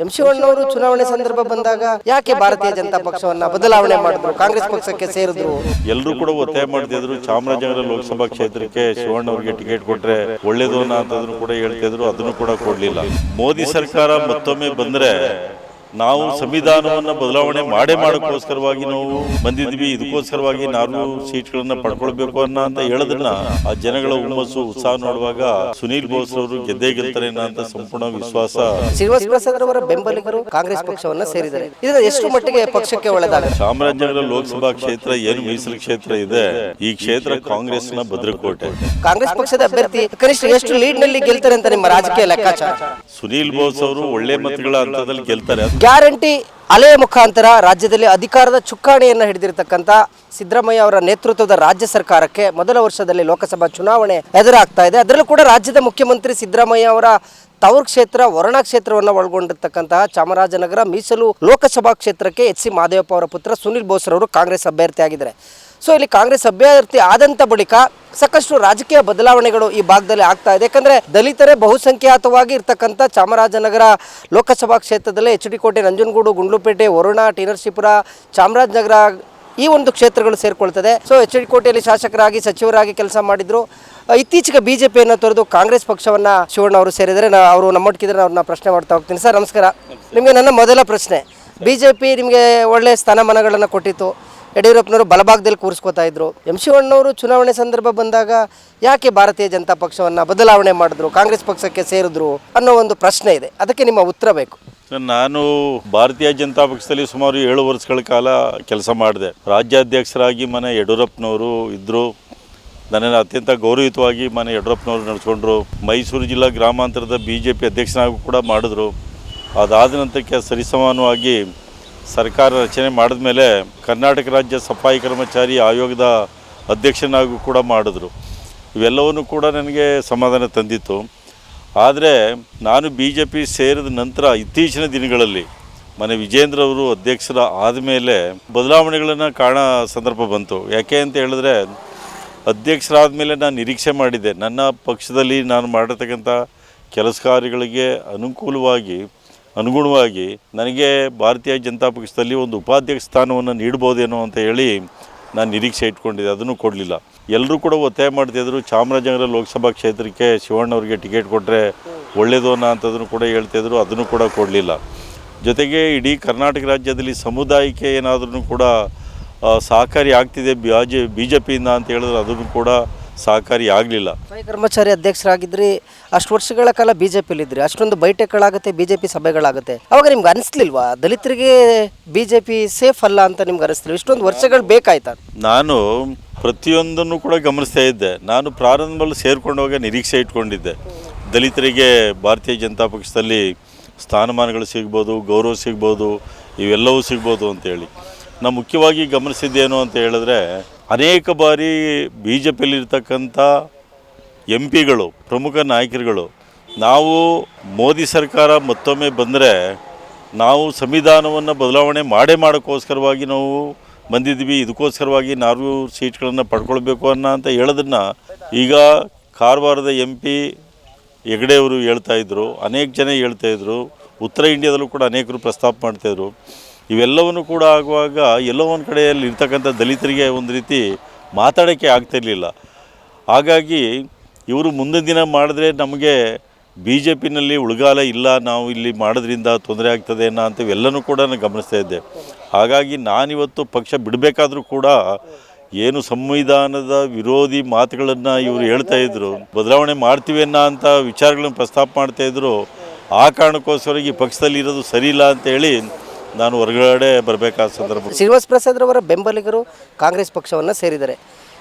M ಶಿವಣ್ಣವರು ಚುನಾವಣೆ ಸಂದರ್ಭ ಬಂದಾಗ ಯಾಕೆ ಭಾರತೀಯ ಜನತಾ ಪಕ್ಷವನ್ನ ಬದಲಾವಣೆ ಮಾಡಿದ್ರು? ಕಾಂಗ್ರೆಸ್ ಪಕ್ಷಕ್ಕೆ ಸೇರಿದ್ರು? ಎಲ್ಲರೂ ಕೂಡ ಒತ್ತಾಯ ಮಾಡ್ತಿದ್ರು. ಚಾಮರಾಜನಗರ ಲೋಕಸಭಾ ಕ್ಷೇತ್ರಕ್ಕೆ ಶಿವಣ್ಣ ಅವರಿಗೆ ಟಿಕೆಟ್ ಕೊಟ್ರೆ ಒಳ್ಳೇದು ಅನ್ನೋದನ್ನು ಕೂಡ ಹೇಳ್ತಿದ್ರು, ಅದನ್ನು ಕೂಡ ಕೊಡ್ಲಿಲ್ಲ. ಮೋದಿ ಸರ್ಕಾರ ಮತ್ತೊಮ್ಮೆ ಬಂದ್ರೆ ನಾವು ಸಂವಿಧಾನವನ್ನು ಬದಲಾವಣೆ ಮಾಡೇ ಮಾಡೋಕ್ಕೋಸ್ಕರವಾಗಿ ನಾವು ಬಂದಿದ್ವಿ ಇದಕ್ಕೋಸ್ಕರವಾಗಿ ನಾನು ಸೀಟ್ಗಳನ್ನು ಪಡ್ಕೊಳ್ಬೇಕು ಅನ್ನೋ ಅಂತ ಹೇಳೋದನ್ನ ಆ ಜನಗಳ ಹುಮ್ಮಸ್ಸು ಉತ್ಸಾಹ ನೋಡುವಾಗ ಸುನೀಲ್ ಬೋಸ್ ಅವರು ಗೆದ್ದೇ ಗೆಲ್ತಾರೆ ಅಂತ ಸಂಪೂರ್ಣ ವಿಶ್ವಾಸ. ಶ್ರೀನಿವಾಸ್ ಪ್ರಸಾದ್ ರವರ ಬೆಂಬಲಿಗರು ಕಾಂಗ್ರೆಸ್ ಪಕ್ಷವನ್ನ ಸೇರಿದ್ದಾರೆ. ಇದರ ಎಷ್ಟು ಮಟ್ಟಿಗೆ ಪಕ್ಷಕ್ಕೆ ಒಳ್ಳೆದಾಗ ಚಾಮರಾಜನಗರ ಲೋಕಸಭಾ ಕ್ಷೇತ್ರ ಏನು ಮೀಸಲು ಕ್ಷೇತ್ರ ಇದೆ ಈ ಕ್ಷೇತ್ರ ಕಾಂಗ್ರೆಸ್ನ ಭದ್ರಕೋಟೆ. ಕಾಂಗ್ರೆಸ್ ಪಕ್ಷದ ಅಭ್ಯರ್ಥಿ ಕನಿಷ್ಠ ಎಷ್ಟು ಲೀಡ್ನಲ್ಲಿ ಗೆಲ್ತಾರೆ ಅಂತ ನಿಮ್ಮ ರಾಜಕೀಯ ಲೆಕ್ಕಾಚಾರ? ಸುನೀಲ್ ಬೋಸ್ ಅವರು ಒಳ್ಳೆ ಮತಗಳ ಹಂತದಲ್ಲಿ ಗೆಲ್ತಾರೆ. ಗ್ಯಾರಂಟಿ ಅಲೆಯ ಮುಖಾಂತರ ರಾಜ್ಯದಲ್ಲಿ ಅಧಿಕಾರದ ಚುಕ್ಕಾಣಿಯನ್ನು ಹಿಡಿದಿರತಕ್ಕಂಥ ಸಿದ್ದರಾಮಯ್ಯ ಅವರ ನೇತೃತ್ವದ ರಾಜ್ಯ ಸರ್ಕಾರಕ್ಕೆ ಮೊದಲ ವರ್ಷದಲ್ಲಿ ಲೋಕಸಭಾ ಚುನಾವಣೆ ಎದುರಾಗ್ತಾ ಇದೆ. ಅದರಲ್ಲೂ ಕೂಡ ರಾಜ್ಯದ ಮುಖ್ಯಮಂತ್ರಿ ಸಿದ್ದರಾಮಯ್ಯ ಅವರ ತವರು ಕ್ಷೇತ್ರ, ವರುಣಾ ಕ್ಷೇತ್ರವನ್ನು ಒಳಗೊಂಡಿರ್ತಕ್ಕಂತಹ ಚಾಮರಾಜನಗರ, ಮೀಸಲು ಲೋಕಸಭಾ ಕ್ಷೇತ್ರಕ್ಕೆ ಎಚ್ ಸಿ ಮಾದೇವಪ್ಪ ಅವರ ಪುತ್ರ ಸುನಿಲ್ ಬೋಸ್ರವರು ಕಾಂಗ್ರೆಸ್ ಅಭ್ಯರ್ಥಿ ಆಗಿದ್ದಾರೆ ಸೊ ಇಲ್ಲಿ ಕಾಂಗ್ರೆಸ್ ಅಭ್ಯರ್ಥಿ ಆದಂತ ಬಳಿಕ ಸಾಕಷ್ಟು ರಾಜಕೀಯ ಬದಲಾವಣೆಗಳು ಈ ಭಾಗದಲ್ಲಿ ಆಗ್ತಾ ಇದೆ. ಯಾಕಂದ್ರೆ ದಲಿತರೇ ಬಹುಸಂಖ್ಯಾತವಾಗಿ ಇರ್ತಕ್ಕಂಥ ಚಾಮರಾಜನಗರ ಲೋಕಸಭಾ ಕ್ಷೇತ್ರದಲ್ಲಿ ಎಚ್ ಡಿ ಕೋಟೆ ನಂಜನಗೂಡು ಗುಂಡ್ಲುಪೇಟೆ ವರುಣ ಟಿನರ್ಸಿಪುರ ನರಸೀಪುರ ಚಾಮರಾಜನಗರ ಈ ಒಂದು ಕ್ಷೇತ್ರಗಳು ಸೇರಿಕೊಳ್ತದೆ. ಸೊ ಎಚ್ ಡಿ ಕೋಟೆಯಲ್ಲಿ ಶಾಸಕರಾಗಿ ಸಚಿವರಾಗಿ ಕೆಲಸ ಮಾಡಿದ್ರು. ಬಿ ಇತ್ತೀಚೆಗೆ ಬಿಜೆಪಿಯನ್ನು ತೊರೆದು ಕಾಂಗ್ರೆಸ್ ಪಕ್ಷವನ್ನ ಶಿವಣ್ಣ ಅವರು ಸೇರಿದರೆ ನಾ ಅವರು ನಮ್ಮೊಟ್ಟಿಗಿದ್ರೆ ಅವ್ರನ್ನ ಪ್ರಶ್ನೆ ಮಾಡ್ತಾ ಹೋಗ್ತೀನಿ. ಸರ್ ನಮಸ್ಕಾರ. ನಿಮಗೆ ನನ್ನ ಮೊದಲ ಪ್ರಶ್ನೆ. ಬಿಜೆಪಿ ನಿಮಗೆ ಒಳ್ಳೆ ಸ್ಥಾನಮಾನಗಳನ್ನು ಕೊಟ್ಟಿತ್ತು. ಯಡಿಯೂರಪ್ಪನವರು ಬಲಭಾಗದಲ್ಲಿ ಕೂರಿಸ್ಕೋತಾ ಇದ್ರು. ಎಂ ಶಿವಣ್ಣವರು ಚುನಾವಣೆ ಸಂದರ್ಭ ಬಂದಾಗ ಯಾಕೆ ಭಾರತೀಯ ಜನತಾ ಪಕ್ಷವನ್ನ ಬದಲಾವಣೆ ಮಾಡಿದ್ರು, ಕಾಂಗ್ರೆಸ್ ಪಕ್ಷಕ್ಕೆ ಸೇರಿದ್ರು ಅನ್ನೋ ಒಂದು ಪ್ರಶ್ನೆ ಇದೆ. ಅದಕ್ಕೆ ನಿಮ್ಮ ಉತ್ತರ ಬೇಕು. ನಾನು ಭಾರತೀಯ ಜನತಾ ಪಕ್ಷದಲ್ಲಿ ಸುಮಾರು ಏಳು ವರ್ಷಗಳ ಕಾಲ ಕೆಲಸ ಮಾಡಿದೆ. ರಾಜ್ಯಾಧ್ಯಕ್ಷರಾಗಿ ಮನೆ ಯಡಿಯೂರಪ್ಪನವರು ಇದ್ದರು ನನ್ನನ್ನು ಅತ್ಯಂತ ಗೌರವಯುತವಾಗಿ ಮನೆ ಯಡಿಯೂರಪ್ಪನವರು ನಡೆಸ್ಕೊಂಡ್ರು. ಮೈಸೂರು ಜಿಲ್ಲಾ ಗ್ರಾಮಾಂತರದ ಬಿ ಜೆ ಪಿ ಅಧ್ಯಕ್ಷನಾಗೂ ಕೂಡ ಮಾಡಿದ್ರು. ಅದಾದ ನಂತರಕ್ಕೆ ಸರಿಸಮಾನವಾಗಿ ಸರ್ಕಾರ ರಚನೆ ಮಾಡಿದ ಮೇಲೆ ಕರ್ನಾಟಕ ರಾಜ್ಯ ಸಫಾಯಿ ಕರ್ಮಚಾರಿ ಆಯೋಗದ ಅಧ್ಯಕ್ಷನಾಗೂ ಕೂಡ ಮಾಡಿದ್ರು. ಇವೆಲ್ಲವನ್ನು ಕೂಡ ನನಗೆ ಸಮಾಧಾನ ತಂದಿತ್ತು. ಆದರೆ ನಾನು ಬಿ ಜೆ ಪಿ ಸೇರಿದ ನಂತರ ಇತ್ತೀಚಿನ ದಿನಗಳಲ್ಲಿ ಮನೆ ವಿಜೇಂದ್ರ ಅವರು ಅಧ್ಯಕ್ಷರ ಆದಮೇಲೆ ಬದಲಾವಣೆಗಳನ್ನು ಕಾಣೋ ಸಂದರ್ಭ ಬಂತು. ಯಾಕೆ ಅಂತ ಹೇಳಿದ್ರೆ ಅಧ್ಯಕ್ಷರಾದ ಮೇಲೆ ನಾನು ನಿರೀಕ್ಷೆ ಮಾಡಿದ್ದೆ. ನನ್ನ ಪಕ್ಷದಲ್ಲಿ ನಾನು ಮಾಡಿರ್ತಕ್ಕಂಥ ಕೆಲಸ ಕಾರ್ಯಗಳಿಗೆ ಅನುಕೂಲವಾಗಿ ಅನುಗುಣವಾಗಿ ನನಗೆ ಭಾರತೀಯ ಜನತಾ ಪಕ್ಷದಲ್ಲಿ ಒಂದು ಉಪಾಧ್ಯಕ್ಷ ಸ್ಥಾನವನ್ನು ನೀಡ್ಬೋದೇನೋ ಅಂತ ಹೇಳಿ ನಾನು ನಿರೀಕ್ಷೆ ಇಟ್ಕೊಂಡಿದ್ದೆ, ಅದನ್ನು ಕೊಡಲಿಲ್ಲ. ಎಲ್ಲರೂ ಕೂಡ ಒತ್ತಾಯ ಮಾಡ್ತಿದ್ರು ಚಾಮರಾಜನಗರ ಲೋಕಸಭಾ ಕ್ಷೇತ್ರಕ್ಕೆ ಶಿವಣ್ಣವರಿಗೆ ಟಿಕೆಟ್ ಕೊಟ್ಟರೆ ಒಳ್ಳೆಯದು ಅನ್ನೋ ಅಂಥದ್ದನ್ನು ಕೂಡ ಹೇಳ್ತಿದ್ರು ಅದನ್ನು ಕೂಡ ಕೊಡಲಿಲ್ಲ. ಜೊತೆಗೆ ಇಡೀ ಕರ್ನಾಟಕ ರಾಜ್ಯದಲ್ಲಿ ಸಮುದಾಯಕ್ಕೆ ಏನಾದ್ರೂ ಕೂಡ ಸಹಕಾರಿ ಆಗ್ತಿದೆ ಬ್ಯಾಜೆ ಬಿ ಜೆ ಪಿಯಿಂದ ಅಂತ ಹೇಳಿದ್ರೆ ಅದನ್ನು ಕೂಡ ಸಹಕಾರಿ ಆಗಲಿಲ್ಲ. ಕರ್ಮಚಾರಿ ಅಧ್ಯಕ್ಷರಾಗಿದ್ರಿ ಅಷ್ಟು ವರ್ಷಗಳ ಕಾಲ ಬಿಜೆಪಿಯಲ್ಲಿ ಇದ್ರಿ ಅಷ್ಟೊಂದು ಬೈಟೆಗಳಾಗುತ್ತೆ ಬಿಜೆಪಿ ಸಭೆಗಳಾಗುತ್ತೆ. ಅವಾಗ ನಿಮ್ಗೆ ಅನಿಸ್ಲಿಲ್ವಾ? ದಲಿತರಿಗೆ ಬಿಜೆಪಿ ಸೇಫ್ ಅಲ್ಲ ಅಂತ ನಿಮ್ಗೆ ಅನಿಸ್ಲಿಲ್ಲ ಇಷ್ಟೊಂದು ವರ್ಷಗಳು ಬೇಕಾಯ್ತಾ? ನಾನು ಪ್ರತಿಯೊಂದನ್ನು ಕೂಡ ಗಮನಿಸ್ತಾ ಇದ್ದೆ. ನಾನು ಪ್ರಾರಂಭದಲ್ಲಿ ಸೇರ್ಕೊಂಡಾಗ ನಿರೀಕ್ಷೆ ಇಟ್ಕೊಂಡಿದ್ದೆ. ದಲಿತರಿಗೆ ಭಾರತೀಯ ಜನತಾ ಪಕ್ಷದಲ್ಲಿ ಸ್ಥಾನಮಾನಗಳು ಸಿಗ್ಬೋದು ಗೌರವ ಸಿಗ್ಬೋದು ಇವೆಲ್ಲವೂ ಸಿಗ್ಬೋದು ಅಂತೇಳಿ. ನಾನು ಮುಖ್ಯವಾಗಿ ಗಮನಿಸಿದ್ದೇನು ಅಂತ ಹೇಳಿದ್ರೆ ಅನೇಕ ಬಾರಿ ಬಿ ಜೆ ಪಿಯಲ್ಲಿರ್ತಕ್ಕಂಥ ಎಂ ಪಿಗಳು ಪ್ರಮುಖ ನಾಯಕರುಗಳು, ನಾವು ಮೋದಿ ಸರ್ಕಾರ ಮತ್ತೊಮ್ಮೆ ಬಂದರೆ ನಾವು ಸಂವಿಧಾನವನ್ನು ಬದಲಾವಣೆ ಮಾಡೇ ಮಾಡೋಕ್ಕೋಸ್ಕರವಾಗಿ ನಾವು ಬಂದಿದ್ವಿ ಇದಕ್ಕೋಸ್ಕರವಾಗಿ ನಾವು ಸೀಟ್ಗಳನ್ನು ಪಡ್ಕೊಳ್ಬೇಕು ಅನ್ನೋ ಅಂತ ಹೇಳೋದನ್ನು ಈಗ ಕಾರವಾರದ ಎಂ ಪಿ ಹೆಗಡೆಯವರು ಹೇಳ್ತಾಯಿದ್ರು ಅನೇಕ ಜನ ಹೇಳ್ತಾಯಿದ್ರು ಉತ್ತರ ಇಂಡಿಯಾದಲ್ಲೂ ಕೂಡ ಅನೇಕರು ಪ್ರಸ್ತಾಪ ಮಾಡ್ತಾಯಿದ್ರು ಇವೆಲ್ಲವನ್ನು ಕೂಡ ಆಗುವಾಗ ಎಲ್ಲೋ ಒಂದು ಕಡೆಯಲ್ಲಿ ಇರ್ತಕ್ಕಂಥ ದಲಿತರಿಗೆ ಒಂದು ರೀತಿ ಮಾತಾಡೋಕ್ಕೆ ಆಗ್ತಿರಲಿಲ್ಲ. ಹಾಗಾಗಿ ಇವರು ಮುಂದಿನ ದಿನ ಮಾಡಿದ್ರೆ ನಮಗೆ ಬಿ ಜೆ ಪಿನಲ್ಲಿ ಉಳಗಾಲ ಇಲ್ಲ, ನಾವು ಇಲ್ಲಿ ಮಾಡೋದ್ರಿಂದ ತೊಂದರೆ ಆಗ್ತದೆ ಅನ್ನೋ ಅಂಥವೆಲ್ಲನೂ ಕೂಡ ನಾನು ಗಮನಿಸ್ತಾ ಇದ್ದೆ. ಹಾಗಾಗಿ ನಾನಿವತ್ತು ಪಕ್ಷ ಬಿಡಬೇಕಾದ್ರೂ ಕೂಡ ಏನು ಸಂವಿಧಾನದ ವಿರೋಧಿ ಮಾತುಗಳನ್ನು ಇವರು ಹೇಳ್ತಾ ಇದ್ರು, ಬದಲಾವಣೆ ಮಾಡ್ತೀವಿ ಅನ್ನೋ ಅಂತ ವಿಚಾರಗಳನ್ನು ಪ್ರಸ್ತಾಪ ಮಾಡ್ತಾ ಇದ್ರು, ಆ ಕಾರಣಕ್ಕೋಸ್ಕರ ಈ ಪಕ್ಷದಲ್ಲಿ ಇರೋದು ಸರಿ ಇಲ್ಲ ಅಂತೇಳಿ ನಾನು ಹೊರಗಡೆ ಬರಬೇಕಾದ ಸಂದರ್ಭ. ಶ್ರೀನಿವಾಸ ಪ್ರಸಾದ್ ರವರ ಬೆಂಬಲಿಗರು ಕಾಂಗ್ರೆಸ್ ಪಕ್ಷವನ್ನು ಸೇರಿದ್ದಾರೆ.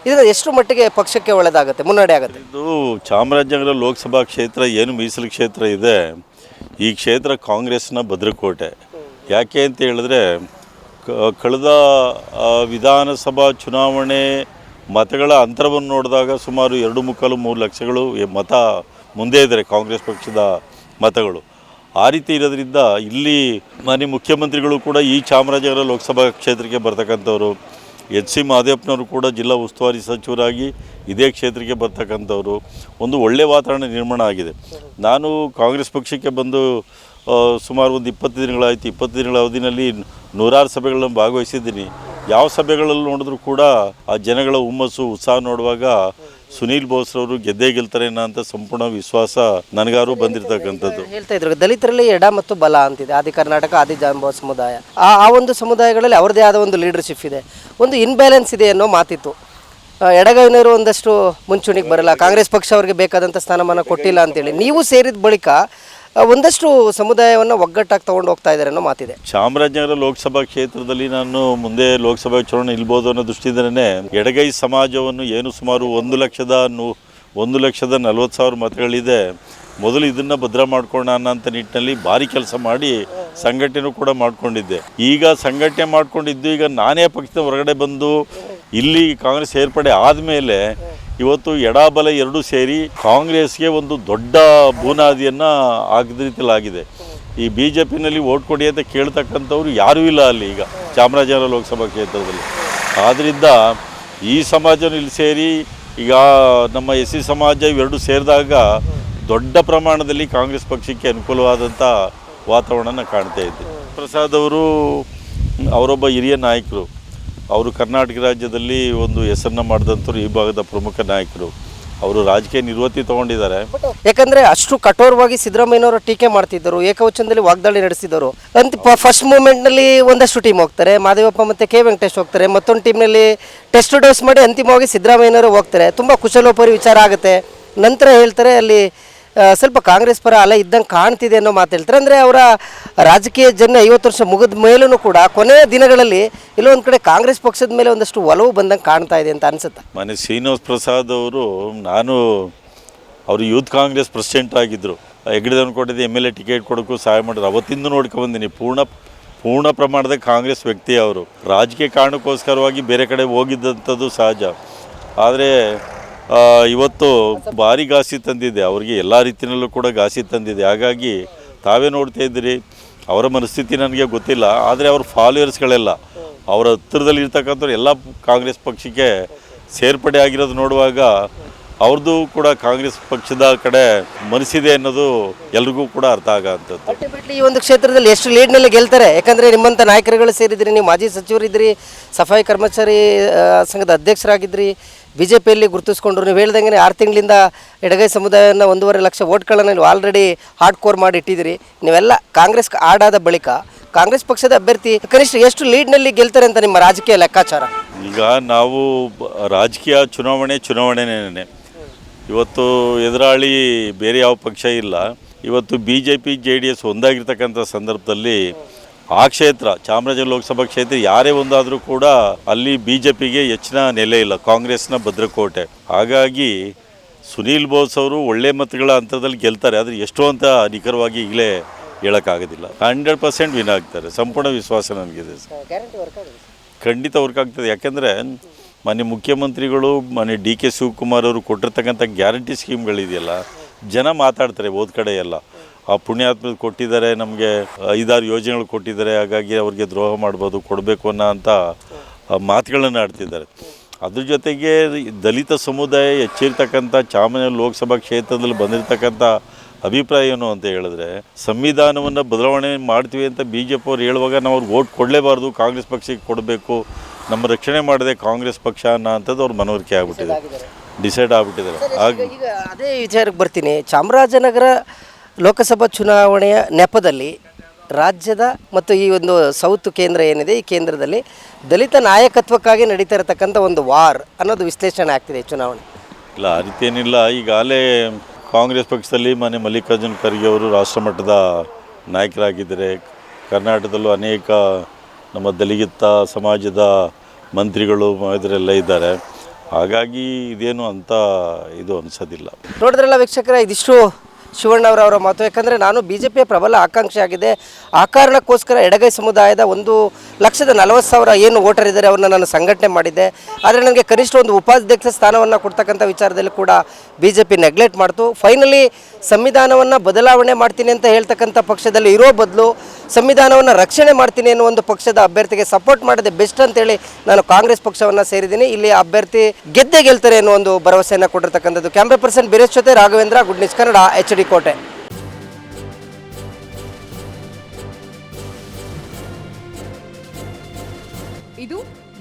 ಇದರ ಎಷ್ಟು ಮಟ್ಟಿಗೆ ಪಕ್ಷಕ್ಕೆ ಒಳ್ಳೆಯದಾಗುತ್ತೆ ಮುನ್ನಡೆ ಆಗುತ್ತೆ? ಇದು ಚಾಮರಾಜನಗರ ಲೋಕಸಭಾ ಕ್ಷೇತ್ರ ಏನು ಮೀಸಲು ಕ್ಷೇತ್ರ ಇದೆ ಈ ಕ್ಷೇತ್ರ ಕಾಂಗ್ರೆಸ್ನ ಭದ್ರಕೋಟೆ. ಯಾಕೆ ಅಂತ ಹೇಳಿದ್ರೆ ಕಳೆದ ವಿಧಾನಸಭಾ ಚುನಾವಣೆ ಮತಗಳ ಅಂತರವನ್ನು ನೋಡಿದಾಗ ಸುಮಾರು ಎರಡು ಮುಕ್ಕಾಲು ಮೂರು ಲಕ್ಷಗಳು ಮತ ಮುಂದೆ ಇದ್ದಾರೆ ಕಾಂಗ್ರೆಸ್ ಪಕ್ಷದ ಮತಗಳು. ಆ ರೀತಿ ಇರೋದ್ರಿಂದ ಇಲ್ಲಿ ಮಾನ್ಯ ಮುಖ್ಯಮಂತ್ರಿಗಳು ಕೂಡ ಈ ಚಾಮರಾಜನಗರ ಲೋಕಸಭಾ ಕ್ಷೇತ್ರಕ್ಕೆ ಬರ್ತಕ್ಕಂಥವ್ರು. ಎಚ್ ಸಿ ಮಹದೇವಪ್ಪನವರು ಕೂಡ ಜಿಲ್ಲಾ ಉಸ್ತುವಾರಿ ಸಚಿವರಾಗಿ ಇದೇ ಕ್ಷೇತ್ರಕ್ಕೆ ಬರ್ತಕ್ಕಂಥವ್ರು. ಒಂದು ಒಳ್ಳೆಯ ವಾತಾವರಣ ನಿರ್ಮಾಣ ಆಗಿದೆ. ನಾನು ಕಾಂಗ್ರೆಸ್ ಪಕ್ಷಕ್ಕೆ ಬಂದು ಸುಮಾರು ಒಂದು ಇಪ್ಪತ್ತು ದಿನಗಳಾಯಿತು. ಇಪ್ಪತ್ತು ದಿನಗಳ ಅವಧಿನಲ್ಲಿ ನೂರಾರು ಸಭೆಗಳನ್ನು ಭಾಗವಹಿಸಿದ್ದೀನಿ. ಯಾವ ಸಭೆಗಳಲ್ಲಿ ನೋಡಿದ್ರೂ ಕೂಡ ಆ ಜನಗಳ ಹುಮ್ಮಸ್ಸು, ಉತ್ಸಾಹ ನೋಡುವಾಗ ಸುನೀಲ್ ಬೋಸ್ರವರು ಗೆದ್ದೇ ಗೆಲ್ತಾರೆ ಅಂತ ಸಂಪೂರ್ಣ ವಿಶ್ವಾಸ ನನಗಾರು ಬಂದಿರತಕ್ಕಂಥದ್ದು. ಹೇಳ್ತಾ ಇದ್ರು. ದಲಿತರಲ್ಲಿ ಎಡ ಮತ್ತು ಬಲ ಅಂತಿದೆ. ಆದಿ ಕರ್ನಾಟಕ, ಆದಿ ಜಾಂಬವ ಸಮುದಾಯ. ಆ ಆ ಒಂದು ಸಮುದಾಯಗಳಲ್ಲಿ ಅವರದೇ ಆದ ಒಂದು ಲೀಡರ್ಶಿಪ್ ಇದೆ. ಒಂದು ಇನ್ಬ್ಯಾಲೆನ್ಸ್ ಇದೆ ಅನ್ನೋ ಮಾತಿತ್ತು. ಎಡಗೈನವರು ಒಂದಷ್ಟು ಮುಂಚೂಣಿಗೆ ಬರಲ್ಲ. ಕಾಂಗ್ರೆಸ್ ಪಕ್ಷ ಅವರಿಗೆ ಬೇಕಾದಂಥ ಸ್ಥಾನಮಾನ ಕೊಟ್ಟಿಲ್ಲ ಅಂತೇಳಿ. ನೀವು ಸೇರಿದ ಬಳಿಕ ಒಂದಷ್ಟು ಸಮುದಾಯವನ್ನು ಒಗ್ಗಟ್ಟಾಗಿ ತಗೊಂಡು ಹೋಗ್ತಾ ಇದ್ದಾರೆ ಅನ್ನೋ ಮಾತಿದೆ. ಚಾಮರಾಜನಗರ ಲೋಕಸಭಾ ಕ್ಷೇತ್ರದಲ್ಲಿ ನಾನು ಮುಂದೆ ಲೋಕಸಭಾ ಚುನಾವಣೆ ನಿಲ್ಬೋದು ಅನ್ನೋ ದೃಷ್ಟಿಯಿಂದನೇ ಎಡಗೈ ಸಮಾಜವನ್ನು ಏನು ಸುಮಾರು ಒಂದು ಲಕ್ಷದ ಒಂದು ಲಕ್ಷದ ನಲ್ವತ್ತು ಸಾವಿರ ಮತಗಳಿದೆ. ಮೊದಲು ಇದನ್ನು ಭದ್ರ ಮಾಡ್ಕೊಳ್ಳೋಣ ಅನ್ನೋಂಥ ನಿಟ್ಟಿನಲ್ಲಿ ಭಾರಿ ಕೆಲಸ ಮಾಡಿ ಸಂಘಟನೆ ಕೂಡ ಮಾಡಿಕೊಂಡಿದ್ದೆ. ಈಗ ಸಂಘಟನೆ ಮಾಡ್ಕೊಂಡಿದ್ದು ಈಗ ನಾನೇ ಪಕ್ಷದ ಹೊರಗಡೆ ಬಂದು ಇಲ್ಲಿ ಕಾಂಗ್ರೆಸ್ ಸೇರ್ಪಡೆ ಆದಮೇಲೆ ಇವತ್ತು ಎಡಬಲ ಎರಡೂ ಸೇರಿ ಕಾಂಗ್ರೆಸ್ಗೆ ಒಂದು ದೊಡ್ಡ ಬೂನಾದಿಯನ್ನು ಆಗದ ರೀತಿಲಾಗಿದೆ. ಈ ಬಿ ಜೆ ಪಿನಲ್ಲಿ ಓಟ್ ಕೊಡಿ ಅಂತ ಕೇಳ್ತಕ್ಕಂಥವ್ರು ಯಾರೂ ಇಲ್ಲ ಅಲ್ಲಿ ಈಗ ಚಾಮರಾಜನಗರ ಲೋಕಸಭಾ ಕ್ಷೇತ್ರದಲ್ಲಿ. ಆದ್ದರಿಂದ ಈ ಸಮಾಜನೂ ಇಲ್ಲಿ ಸೇರಿ ಈಗ ನಮ್ಮ ಎಸ್ ಸಿ ಸಮಾಜ ಇವೆರಡು ಸೇರಿದಾಗ ದೊಡ್ಡ ಪ್ರಮಾಣದಲ್ಲಿ ಕಾಂಗ್ರೆಸ್ ಪಕ್ಷಕ್ಕೆ ಅನುಕೂಲವಾದಂಥ ವಾತಾವರಣನ ಕಾಣ್ತಾ ಇದ್ದೆ. ಪ್ರಸಾದ್ ಅವರು, ಅವರೊಬ್ಬ ಹಿರಿಯ ನಾಯಕರು ಅವರು ಕರ್ನಾಟಕ ರಾಜ್ಯದಲ್ಲಿ ಒಂದು ಹೆಸರನ್ನ ಮಾಡಿದಂಥವ್ರು ಈ ಭಾಗದ ಪ್ರಮುಖ ನಾಯಕರು. ಅವರು ರಾಜಕೀಯ ನಿರ್ವತಿ ತಗೊಂಡಿದ್ದಾರೆ. ಯಾಕಂದ್ರೆ ಅಷ್ಟು ಕಠೋರವಾಗಿ ಸಿದ್ದರಾಮಯ್ಯನವರು ಟೀಕೆ ಮಾಡ್ತಿದ್ದರು, ಏಕವಚನದಲ್ಲಿ ವಾಗ್ದಾಳಿ ನಡೆಸಿದರು ಅಂತ ಫಸ್ಟ್ ಮೂಮೆಂಟ್ನಲ್ಲಿ ಒಂದಷ್ಟು ಟೀಮ್ ಹೋಗ್ತಾರೆ. ಮಾದೇವಪ್ಪ ಮತ್ತೆ ಕೆ ವೆಂಕಟೇಶ್ ಹೋಗ್ತಾರೆ. ಮತ್ತೊಂದು ಟೀಮ್ನಲ್ಲಿ ಟೆಸ್ಟ್ ಡೋಸ್ ಮಾಡಿ ಅಂತಿಮವಾಗಿ ಸಿದ್ದರಾಮಯ್ಯನವರು ಹೋಗ್ತಾರೆ. ತುಂಬಾ ಕುಶಲೋಪರಿ ವಿಚಾರ ಆಗುತ್ತೆ. ನಂತರ ಹೇಳ್ತಾರೆ ಅಲ್ಲಿ ಸ್ವಲ್ಪ ಕಾಂಗ್ರೆಸ್ ಪರ ಅಲೆ ಇದ್ದಂಗೆ ಕಾಣ್ತಿದೆ ಅನ್ನೋ ಮಾತು ಹೇಳ್ತಾರೆ. ಅಂದರೆ ಅವರ ರಾಜಕೀಯ ಜನ ಐವತ್ತು ವರ್ಷ ಮುಗಿದ ಮೇಲೂ ಕೂಡ ಕೊನೆಯ ದಿನಗಳಲ್ಲಿ ಇಲ್ಲೊಂದು ಕಡೆ ಕಾಂಗ್ರೆಸ್ ಪಕ್ಷದ ಮೇಲೆ ಒಂದಷ್ಟು ಒಲವು ಬಂದಂಗೆ ಕಾಣ್ತಾ ಇದೆ ಅಂತ ಅನ್ಸುತ್ತೆ. ಮನೆ ಶ್ರೀನಿವಾಸ್ ಪ್ರಸಾದ್ ಅವರು, ನಾನು ಅವರು ಯೂತ್ ಕಾಂಗ್ರೆಸ್ ಪ್ರೆಸಿಡೆಂಟ್ ಆಗಿದ್ದರು ಹೆಗ್ಗಡೆದವ್ನು ಕೊಟ್ಟಿದ್ದೆ ಎಂ ಎಲ್ ಎ ಟಿಕೆಟ್ ಕೊಡೋಕ್ಕೂ ಸಹಾಯ ಮಾಡಿದ್ರು. ಅವತ್ತಿಂದ ನೋಡ್ಕೊಂಬಂದಿನಿ ಪೂರ್ಣ ಪೂರ್ಣ ಪ್ರಮಾಣದ ಕಾಂಗ್ರೆಸ್ ವ್ಯಕ್ತಿ ಅವರು. ರಾಜಕೀಯ ಕಾರಣಕ್ಕೋಸ್ಕರವಾಗಿ ಬೇರೆ ಕಡೆ ಹೋಗಿದ್ದಂಥದ್ದು ಸಹಜ. ಆದರೆ ಇವತ್ತು ಭಾರಿ ಘಾಸಿ ತಂದಿದೆ. ಅವರಿಗೆ ಎಲ್ಲ ರೀತಿಯಲ್ಲೂ ಕೂಡ ಘಾಸಿ ತಂದಿದೆ. ಹಾಗಾಗಿ ತಾವೇ ನೋಡ್ತಾ ಇದ್ದೀರಿ. ಅವರ ಮನಸ್ಥಿತಿ ನನಗೆ ಗೊತ್ತಿಲ್ಲ. ಆದರೆ ಅವ್ರ ಫಾಲೋಯರ್ಸ್ಗಳೆಲ್ಲ, ಅವರ ಹತ್ತಿರದಲ್ಲಿ ಇರ್ತಕ್ಕಂಥವ್ರು ಎಲ್ಲ ಕಾಂಗ್ರೆಸ್ ಪಕ್ಷಕ್ಕೆ ಸೇರ್ಪಡೆ ಆಗಿರೋದು ನೋಡುವಾಗ ಅವ್ರದ್ದು ಕೂಡ ಕಾಂಗ್ರೆಸ್ ಪಕ್ಷದ ಕಡೆ ಮನಸ್ಸಿದೆ ಅನ್ನೋದು ಎಲ್ರಿಗೂ ಕೂಡ ಅರ್ಥ ಆಗೋಂಥದ್ದು ಅಲ್ಟಿಮೇಟ್ಲಿ ಈ ಒಂದು ಕ್ಷೇತ್ರದಲ್ಲಿ ಎಷ್ಟು ಲೀಡ್ನಲ್ಲಿ ಗೆಲ್ತಾರೆ? ಯಾಕಂದ್ರೆ ನಿಮ್ಮಂಥ ನಾಯಕರುಗಳು ಸೇರಿದ್ರಿ ನೀವು ಮಾಜಿ ಸಚಿವರಿದ್ರಿ ಸಫಾಯಿ ಕರ್ಮಚಾರಿ ಆ, ಸಂಘದ ಅಧ್ಯಕ್ಷರಾಗಿದ್ರಿ ಬಿ ಜೆ ಪಿಯಲ್ಲಿ ಗುರುತಿಸ್ಕೊಂಡ್ರು ನೀವು ಹೇಳ್ದಂಗೆ ಆರು ತಿಂಗಳಿಂದ ಎಡಗೈ ಸಮುದಾಯವನ್ನು ಒಂದೂವರೆ ಲಕ್ಷ ಓಟ್ಗಳನ್ನು ನೀವು ಆಲ್ರೆಡಿ ಹಾರ್ಡ್ ಕೋರ್ ಮಾಡಿ ಇಟ್ಟಿದ್ದೀರಿ. ನೀವೆಲ್ಲ ಕಾಂಗ್ರೆಸ್ ಆಡಾದ ಬಳಿಕ ಕಾಂಗ್ರೆಸ್ ಪಕ್ಷದ ಅಭ್ಯರ್ಥಿ ಕನಿಷ್ಠ ಎಷ್ಟು ಲೀಡ್ನಲ್ಲಿ ಗೆಲ್ತಾರೆ ಅಂತ ನಿಮ್ಮ ರಾಜಕೀಯ ಲೆಕ್ಕಾಚಾರ? ಈಗ ನಾವು ಬ- ರಾಜಕೀಯ ಚುನಾವಣೆ ಚುನಾವಣೆನೇ ಇವತ್ತು ಎದುರಾಳಿ ಬೇರೆ ಯಾವ ಪಕ್ಷ ಇಲ್ಲ. ಇವತ್ತು B J P J D S ಒಂದಾಗಿರ್ತಕ್ಕಂಥ ಸಂದರ್ಭದಲ್ಲಿ ಆ ಕ್ಷೇತ್ರ ಚಾಮರಾಜ ಲೋಕಸಭಾ ಕ್ಷೇತ್ರ ಯಾರೇ ಒಂದಾದರೂ ಕೂಡ ಅಲ್ಲಿ ಬಿ ಜೆ ಪಿಗೆ ಹೆಚ್ಚಿನ ನೆಲೆ ಇಲ್ಲ. ಕಾಂಗ್ರೆಸ್ನ ಭದ್ರಕೋಟೆ. ಹಾಗಾಗಿ ಸುನೀಲ್ ಬೋಸ್ ಅವರು ಒಳ್ಳೆ ಮತಗಳ ಹಂತದಲ್ಲಿ ಗೆಲ್ತಾರೆ. ಆದರೆ ಎಷ್ಟು ಅಂತ ನಿಖರವಾಗಿ ಈಗಲೇ ಹೇಳೋಕ್ಕಾಗೋದಿಲ್ಲ. ಹಂಡ್ರೆಡ್ ಪರ್ಸೆಂಟ್ ವಿನ್ ಆಗ್ತಾರೆ. ಸಂಪೂರ್ಣ ವಿಶ್ವಾಸ ನನಗಿದೆ ಸರ್. ಖಂಡಿತ ವರ್ಕ್ ಆಗ್ತದೆ. ಯಾಕೆಂದರೆ ಮಾನ್ಯ ಮುಖ್ಯಮಂತ್ರಿಗಳು, ಮಾನ್ಯ ಡಿ ಕೆ ಶಿವಕುಮಾರ್ ಅವರು ಕೊಟ್ಟಿರ್ತಕ್ಕಂಥ ಗ್ಯಾರಂಟಿ ಸ್ಕೀಮ್ಗಳಿದೆಯಲ್ಲ, ಜನ ಮಾತಾಡ್ತಾರೆ ಹೋದ ಕಡೆ ಎಲ್ಲ ಆ ಪುಣ್ಯಾತ್ಮ ಕೊಟ್ಟಿದ್ದಾರೆ, ನಮಗೆ ಐದಾರು ಯೋಜನೆಗಳು ಕೊಟ್ಟಿದ್ದಾರೆ, ಹಾಗಾಗಿ ಅವ್ರಿಗೆ ದ್ರೋಹ ಮಾಡ್ಬೋದು, ಕೊಡಬೇಕು ಅನ್ನೋ ಅಂತ ಮಾತುಗಳನ್ನು ಆಡ್ತಿದ್ದಾರೆ. ಅದ್ರ ಜೊತೆಗೆ ದಲಿತ ಸಮುದಾಯ ಹೆಚ್ಚಿರ್ತಕ್ಕಂಥ ಚಾಮರಾಜನಗರ ಲೋಕಸಭಾ ಕ್ಷೇತ್ರದಲ್ಲಿ ಬಂದಿರತಕ್ಕಂಥ ಅಭಿಪ್ರಾಯ ಏನು ಅಂತ ಹೇಳಿದ್ರೆ, ಸಂವಿಧಾನವನ್ನು ಬದಲಾವಣೆ ಮಾಡ್ತೀವಿ ಅಂತ ಬಿ ಜೆ ಪಿ ಅವ್ರು ಹೇಳುವಾಗ ನಾವು ಅವ್ರಿಗೆ ಓಟ್ ಕೊಡಲೇಬಾರ್ದು, ಕಾಂಗ್ರೆಸ್ ಪಕ್ಷಕ್ಕೆ ಕೊಡಬೇಕು ನಮ್ಮ ರಕ್ಷಣೆ ಮಾಡದೆ ಕಾಂಗ್ರೆಸ್ ಪಕ್ಷ ಅನ್ನೋ ಅಂಥದ್ದು ಅವ್ರ ಮನವರಿಕೆ ಆಗ್ಬಿಟ್ಟಿದೆ. ಡಿಸೈಡ್ ಆಗ್ಬಿಟ್ಟಿದ್ದಾರೆ. ಆಗ ಈಗ ಅದೇ ವಿಚಾರಕ್ಕೆ ಬರ್ತೀನಿ. ಚಾಮರಾಜನಗರ ಲೋಕಸಭಾ ಚುನಾವಣೆಯ ನೆಪದಲ್ಲಿ ರಾಜ್ಯದ ಮತ್ತು ಈ ಒಂದು ಸೌತ್ ಕೇಂದ್ರ ಏನಿದೆ ಈ ಕೇಂದ್ರದಲ್ಲಿ ದಲಿತ ನಾಯಕತ್ವಕ್ಕಾಗಿ ನಡೀತಾ ಇರತಕ್ಕಂಥ ಒಂದು ವಾರ್ ಅನ್ನೋದು ವಿಶ್ಲೇಷಣೆ ಆಗ್ತಿದೆ ಈ ಚುನಾವಣೆ. ಇಲ್ಲ ಆ ರೀತಿ ಏನಿಲ್ಲ. ಈಗಾಗಲೇ ಕಾಂಗ್ರೆಸ್ ಪಕ್ಷದಲ್ಲಿ ಮನೆ ಮಲ್ಲಿಕಾರ್ಜುನ್ ಖರ್ಗೆ ಅವರು ರಾಷ್ಟ್ರಮಟ್ಟದ ನಾಯಕರಾಗಿದ್ದಾರೆ. ಕರ್ನಾಟಕದಲ್ಲೂ ಅನೇಕ ನಮ್ಮ ದಲಿತ ಸಮಾಜದ ಮಂತ್ರಿಗಳು ಇದರೆಲ್ಲ ಇದ್ದಾರೆ. ಹಾಗಾಗಿ ಇದೇನು ಅಂತ ಇದು ಅನಿಸೋದಿಲ್ಲ. ನೋಡಿದ್ರಲ್ಲ ವೀಕ್ಷಕರ, ಇದಿಷ್ಟು ಶಿವಣ್ಣ ಅವರ ಮಾತು. ಯಾಕಂದರೆ ನಾನು ಬಿ ಜೆ ಪಿಯ ಪ್ರಬಲ ಆಕಾಂಕ್ಷಿ ಆಗಿದೆ ಆ ಕಾರಣಕ್ಕೋಸ್ಕರ ಎಡಗೈ ಸಮುದಾಯದ ಒಂದು ಲಕ್ಷದ ನಲವತ್ತು ಸಾವಿರ ಏನು ವೋಟರ್ ಇದ್ದಾರೆ ಅವ್ರನ್ನ ನಾನು ಸಂಘಟನೆ ಮಾಡಿದ್ದೆ. ಆದರೆ ನನಗೆ ಕನಿಷ್ಠ ಒಂದು ಉಪಾಧ್ಯಕ್ಷ ಸ್ಥಾನವನ್ನು ಕೊಡ್ತಕ್ಕಂಥ ವಿಚಾರದಲ್ಲಿ ಕೂಡ ಬಿ ಜೆ ಪಿ ನೆಗ್ಲೆಕ್ಟ್ ಮಾಡ್ತು. ಫೈನಲಿ ಸಂವಿಧಾನವನ್ನು ಬದಲಾವಣೆ ಮಾಡ್ತೀನಿ ಅಂತ ಹೇಳ್ತಕ್ಕಂಥ ಪಕ್ಷದಲ್ಲಿ ಇರೋ ಬದಲು ಸಂವಿಧಾನವನ್ನು ರಕ್ಷಣೆ ಮಾಡ್ತೀನಿ ಅನ್ನೋ ಒಂದು ಪಕ್ಷದ ಅಭ್ಯರ್ಥಿಗೆ ಸಪೋರ್ಟ್ ಮಾಡಿದೆ ಬೆಸ್ಟ್ ಅಂತೇಳಿ ನಾನು ಕಾಂಗ್ರೆಸ್ ಪಕ್ಷವನ್ನು ಸೇರಿದ್ದೀನಿ. ಇಲ್ಲಿ ಅಭ್ಯರ್ಥಿ ಗೆದ್ದೇ ಗೆಲ್ತಾರೆ ಅನ್ನೋ ಒಂದು ಭರವಸೆಯನ್ನು ಕೊಟ್ಟಿರ್ತಕ್ಕಂಥದ್ದು. ಕ್ಯಾಮ್ರಾ ಪರ್ಸನ್ ಬಿರೇಶ್ ಜೊತೆ Raghavendra, good Kannada H D Kote.